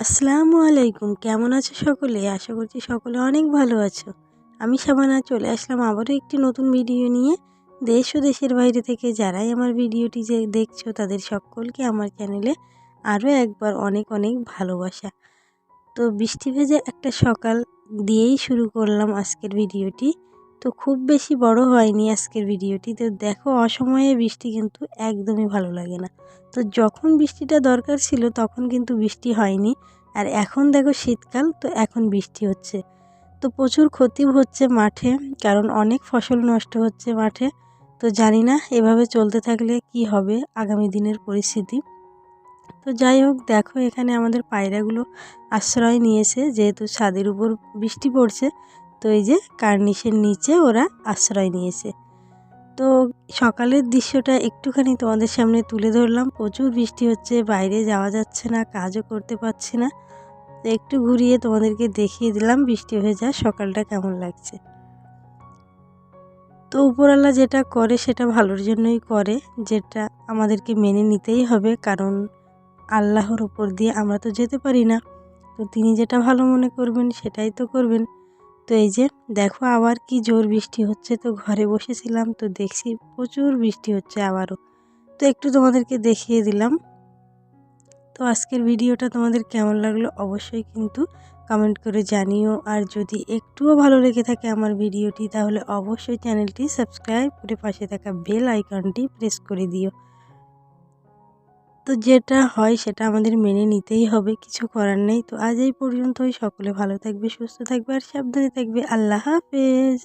আসসালামু আলাইকুম, কেমন আছো সকলে? আশা করছি সকলে অনেক ভালো আছো। আমি সাবানা, চলে আসলাম আবারও একটি নতুন ভিডিও নিয়ে। দেশ ও দেশের বাইরে থেকে যারাই আমার ভিডিওটি যে দেখছ, তাদের সকলকে আমার চ্যানেলে আরও একবার অনেক অনেক ভালোবাসা। তো বৃষ্টি ভেজে একটা সকাল দিয়েই শুরু করলাম আজকের ভিডিওটি। তো খুব বেশি বড় হয়নি আজকের ভিডিওটি। তো দেখো, অসময়ে বৃষ্টি কিন্তু একদমই ভালো লাগে না। তো যখন বৃষ্টিটা দরকার ছিল, তখন কিন্তু বৃষ্টি হয়নি। আর এখন দেখো শীতকাল, তো এখন বৃষ্টি হচ্ছে। তো প্রচুর ক্ষতি হচ্ছে মাঠে, কারণ অনেক ফসল নষ্ট হচ্ছে মাঠে। তো জানি না এভাবে চলতে থাকলে কি হবে আগামী দিনের পরিস্থিতি। তো যাই হোক, দেখো এখানে আমাদের পায়রাগুলো আশ্রয় নিয়েছে, যেহেতু ছাদের উপর বৃষ্টি পড়ছে। তো এই যে কার্নিশের নিচে ওরা আশ্রয় নিয়েছে। তো সকালের দৃশ্যটা একটুখানি তোমাদের সামনে তুলে ধরলাম। প্রচুর বৃষ্টি হচ্ছে, বাইরে যাওয়া যাচ্ছে না, কাজও করতে পারছি না। তো একটু ঘুরিয়ে তোমাদেরকে দেখিয়ে দিলাম বৃষ্টি হয়ে যায় সকালটা কেমন লাগছে। তো উপরওয়ালা যেটা করে সেটা ভালোর জন্যই করে, যেটা আমাদেরকে মেনে নিতেই হবে। কারণ আল্লাহর উপর দিয়ে আমরা তো যেতে পারি না। তো তিনি যেটা ভালো মনে করবেন সেটাই তো করবেন। তো এই যে দেখো আবার কি জোর বৃষ্টি হচ্ছে। তো ঘরে বসেছিলাম তো দেখছি প্রচুর বৃষ্টি হচ্ছে আবারও। তো একটু তোমাদেরকে দেখিয়ে দিলাম। তো আজকের ভিডিওটা তোমাদের কেমন লাগল অবশ্যই কিন্তু কমেন্ট করে জানিও। আর যদি একটুও ভালো লেগে থাকে আমার ভিডিওটি তাহলে অবশ্যই চ্যানেলটি সাবস্ক্রাইব করে পাশে থাকা বেল আইকনটি প্রেস করে দিও। তো যেটা হয় সেটা আমাদের মেনে নিতেই হবে, কিছু করার নেই। তো আজ এই পর্যন্তই। সকলে ভালো থাকবে, সুস্থ থাকবে আর সাবধানে থাকবে। আল্লাহ হাফেজ।